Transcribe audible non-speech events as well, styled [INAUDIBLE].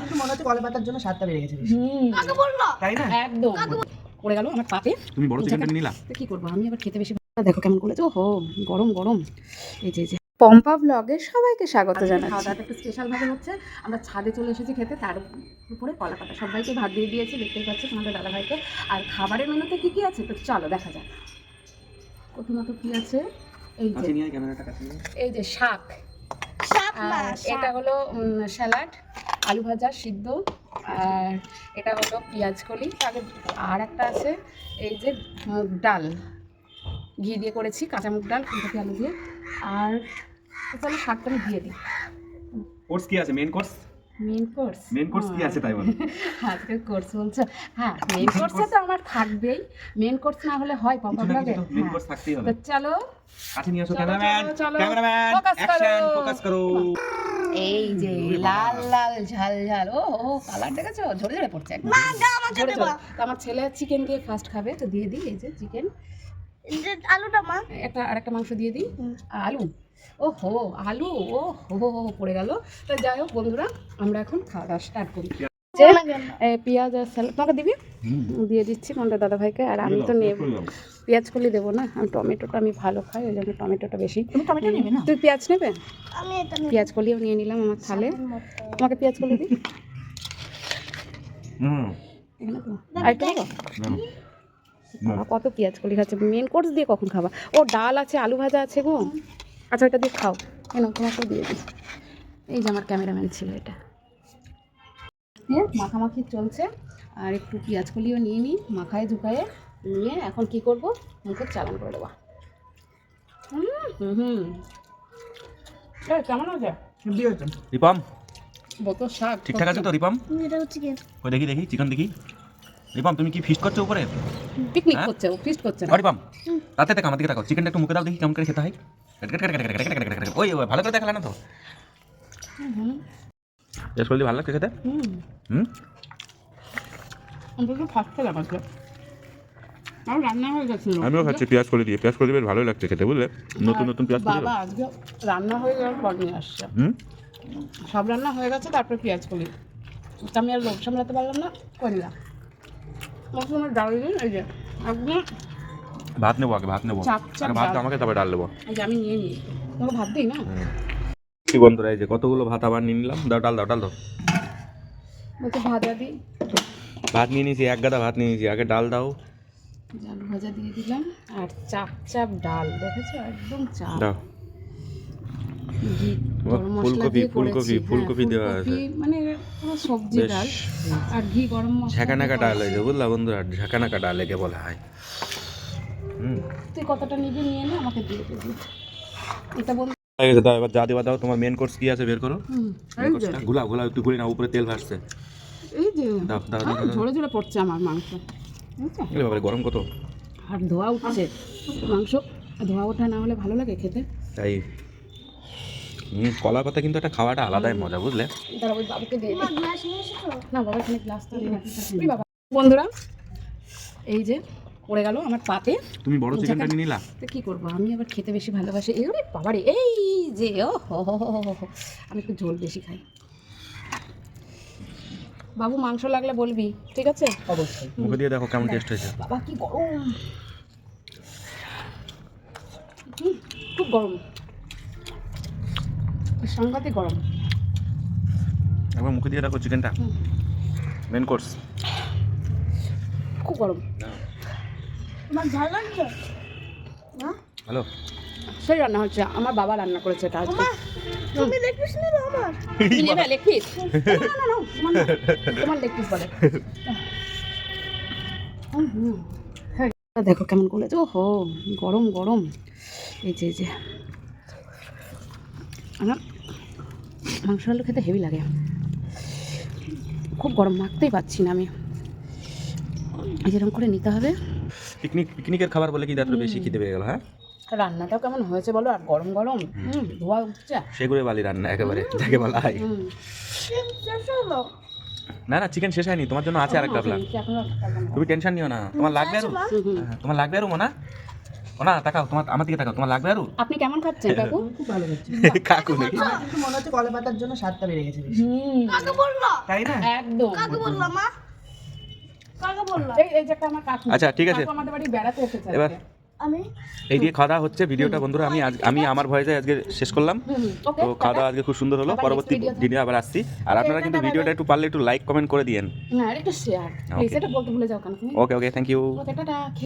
কিন্তু মনে হচ্ছে কলা পাতার জন্য স্বাদটা বেড়ে গেছে তাই না? একদম। পড়ে গেল আমার পাতে। তুমি বড় চিকেনটা নিলা? কি করব? আমি আবার খেতে বেশি দেখো কেমন করেছে। ও হো গরম গরম। এই যে এই যে। পম্পা ব্লগে সবাইকে স্বাগত আজকে জানাচ্ছি। খাওয়া খাওয়া একটু স্পেশাল ভাবে হচ্ছে। আমরা ছাদে চলে এসেছি খেতে তার উপরে কলা পাতা। সবাইকে ভাত দিয়ে দিয়েছি দেখতেই পাচ্ছি তোমাদের দাদা ভাইকে আর খাবারের মেনুতে কি কি আছে? তো চলো দেখা যাক। প্রথমত কি আছে? এই যে কাছে নিয়ে ক্যামেরাটা এই যে শাক। এটা হলো স্যালাড আলু ভাজা সিদ্ধ, আর এটা হলো পেঁয়াজ কলি। তাকে আর একটা আছে, এই যে ডাল। ঘি দিয়ে করেছি কাঁচা মুগ ডাল, ফুলকপি আলু দিয়ে। আর তাহলে শাকটা আমি দিয়ে দিই। কোর্স কী আছে? Main course main course main course কি আছে তাই বলো? [LAUGHS] আজকে কোর্স বলছো। হ্যাঁ মেন কোর্সে তো আমার থাকবেই। মেন কোর্স না হলে হয় পপা ব্লগে কিছু কোর্স থাকতেই তো চলো। কাছে নিয়ে আসো চলো, ক্যামেরাম্যান। ক্যামেরাম্যান অ্যাকশন ফোকাস করো। এই যে লাল লাল ঝাল ঝাল। ও ও কালার দেখেছ? ঝরে ঝরে পড়ছে ঝরে। তো আমার ছেলে চিকেন দিয়ে ফার্স্ট খাবে তো দিয়ে দিই এই যে চিকেন আলুটা মা। একটা আরেকটা মাংস দিয়ে দিই। আলু। ও হো আলু ও হো হো হো পড়ে গেল। তো যাই হোক বন্ধুরা আমরা এখন খাওয়া দাওয়া স্টার্ট করি। পেঁয়াজ আর স্যালাড। তোমাকে দিবি? দিয়ে দিচ্ছি কোনটা দাদা ভাইকে আর আমি তো নেব। পেঁয়াজ কলি দেবো না আমি টমেটোটা আমি ভালো খাই ওই জন্য টমেটোটা বেশি। টমেটো নেবে না? তুই পেঁয়াজ নেবে? আমি এটা পেঁয়াজ কলিও নিয়ে নিলাম আমার থালে। তোমাকে পেঁয়াজ কলি দিই কত পেঁয়াজ কলি খাচ্ছে মেন কোর্স দিয়ে কখন খাবা? ও ডাল আছে আলু ভাজা আছে গো। আচ্ছা এটা দিয়ে খাও। কেন তোমাকে দিয়ে দিই। এই যে আমার ক্যামেরাম্যান ছিল এটা। দিয়ে মাখামাখি চলছে। আর একটু পেঁয়াজ কলিও নিয়ে নিই মাখায় ঝুঁকায়ে নিয়ে এখন কি করব? মুখে চালান করে দেবো। হুম হুম কেমন হয়েছে। রিপম? শাক ঠিকঠাক আছে তো রিপম? এটা হচ্ছে কি? ওই দেখি দেখি চিকেন দেখি। রিপম তুমি কি ফিস্ট করছ উপরে? পিকনিক? করছে ও ফিস্ট করছে না। রিপম তাতে দেখ আমার দিকে তাকাও। চিকেনটা একটু মুখে দাও দেখি কেমন করে খেতে হয়। ওই ওই, ভালো করে দেখালে না তো? বললি ভালো লাগছে খেতে? হুম। হয়ে আমিও খাচ্ছি পেঁয়াজ করে দিয়ে। পেঁয়াজ কলি বেশ ভালোই লাগছে খেতে বুঝলে? নতুন নতুন পেঁয়াজ বাবা আজকে রান্না হয়ে যাওয়ার পর নিয়ে আসছে। হুম? সব রান্না হয়ে গেছে তারপরে পেঁয়াজ কলি তো আমি আর লোভ সামলাতে পারলাম না করলাম। মশলা ডাল দিন এই যে একদম ভাত নেব আগে ভাত নেব। আগে ভাত আমাকে তারপরে ডাল এই আমি নিয়ে নিই। তোমাকে ভাত দিই না? কি বন্ধুরা এই যে কতগুলো ভাত আবার নিয়ে নিলাম? দাও ডাল দাও ডাল দাও। বলছে ভাজা দিই। ভাত নিয়ে নিয়েছি এক গাদা ভাত নিয়ে নিয়েছি। আগে ডাল দাও। আলু ভাজা দিয়ে দিলাম আর চাপ চাপ ডাল দেখেছ? একদম চাপ। দাও। ফুলকপি, ফুলকপি, হ্যাঁ, ফুলকপি দেওয়া আছে। মানে পুরো সবজি ডাল। আর ঘি গরম মশলা ঝাঁকানাকা ডাল হয়েছে বুঝলা বন্ধুরা? ঝাঁকানাকা ডাল একে বলা হয়। তুই কতটা নিবি নিয়ে নে আমাকে দিয়ে দিবি এটা বল হয়ে গেছে দাও এবার যা দেওয়া দাও তোমার মেন কোর্স কি আছে বের করো। এই গুলাও গুলাও একটু গুলি না উপরে তেল ভাসছে। এই যে। দাও দাও। ঝরে ঝরে পড়ছে আমার মাংস? এলে বাবারে গরম কত? আর ধোয়া উঠছে। মাংস ধোয়া ওঠা না হলে ভালো লাগে খেতে। তাই। হুম কলা পাতা কিন্তু একটা খাওয়াটা আলাদাই মজা বুঝলে? না বাবা এখানে গ্লাস তো বন্ধুরা এই যে পড়ে গেল আমার পাতে। তুমি বড় চিকেনটা নিয়ে নিলা? তো কী করব? আমি আবার খেতে বেশি ভালোবাসি। এই রে বাবারে এই যে ও হো হো হো হো হো। আমি একটু ঝোল বেশি খাই। বাবু মাংস লাগলে বলবি ঠিক আছে? অবশ্যই। মুখে দিয়ে দেখো কেমন টেস্ট হয়েছে। বাবা কি গরম। হুম, খুব গরম। সাংঘাতিক গরম। একবার মুখে দিয়ে দেখো চিকেনটা। মেন কোর্স খুব গরম। তোমার লাগছে? হ্যালো। সেই রান্না হচ্ছে আমার বাবা রান্না করেছে এটা আজকে। তুমি আমার। লেগ পিস না না না তোমার লেগ পিস বলে। হুম, হুম। হ্যাঁ, দেখো কেমন করেছে ও হো গরম গরম। এই যে এই যে। আমার মাংস আলু খেতে হেভি লাগে। খুব গরম মাখতেই পাচ্ছি না আমি। এই যেরকম করে নিতে হবে। পিকনিক পিকনিকের খাবার বলে কি এত বেশি খিদে পেয়ে গেল হ্যাঁ? রান্নাটাও কেমন হয়েছে বলো? আর গরম গরম? হুম। ধোয়া উঠছে? সেগুড়ে বালি রান্না একেবারে যাকে বলা হয়। না না চিকেন শেষ হয়নি তোমার জন্য আছে আরেক গাবলা। তুমি টেনশন নিও না। তোমার লাগবে আরও। হ্যাঁ, তোমার লাগবে আরও মনা? ও না তাকাও তোমার আমার দিকে তাকাও তোমার লাগবে আরও? আপনি কেমন খাচ্ছেন কাকু? খুব ভালো হচ্ছে কাকু নাকি? মনে হচ্ছে কলা পাতার জন্য স্বাদটা বেড়ে গেছে হুম। কাকে বলল। তাই না? একদম। কাকে বলল মা কাকে বলল এই এই যে একটা আমার কাকু আচ্ছা, ঠিক আছে। কাকু আমাদের বাড়ি বেড়াতে এসেছে এবার এই দিয়ে খাওয়া দাওয়া হচ্ছে ভিডিওটা বন্ধুরা আমি আজ আমি আমার ভয়েসে আজকে শেষ করলাম। তো খাওয়া দাওয়া আজকে খুব সুন্দর হলো। পরবর্তী দিনে আবার আসছি। আর আপনারা কিন্তু ভিডিওটা একটু পারলে একটু লাইক কমেন্ট করে দিয়েন। না আর একটু শেয়ার প্লিজ এটা বলতে ভুলে যাও কেন? Okay okay thank you okay tata.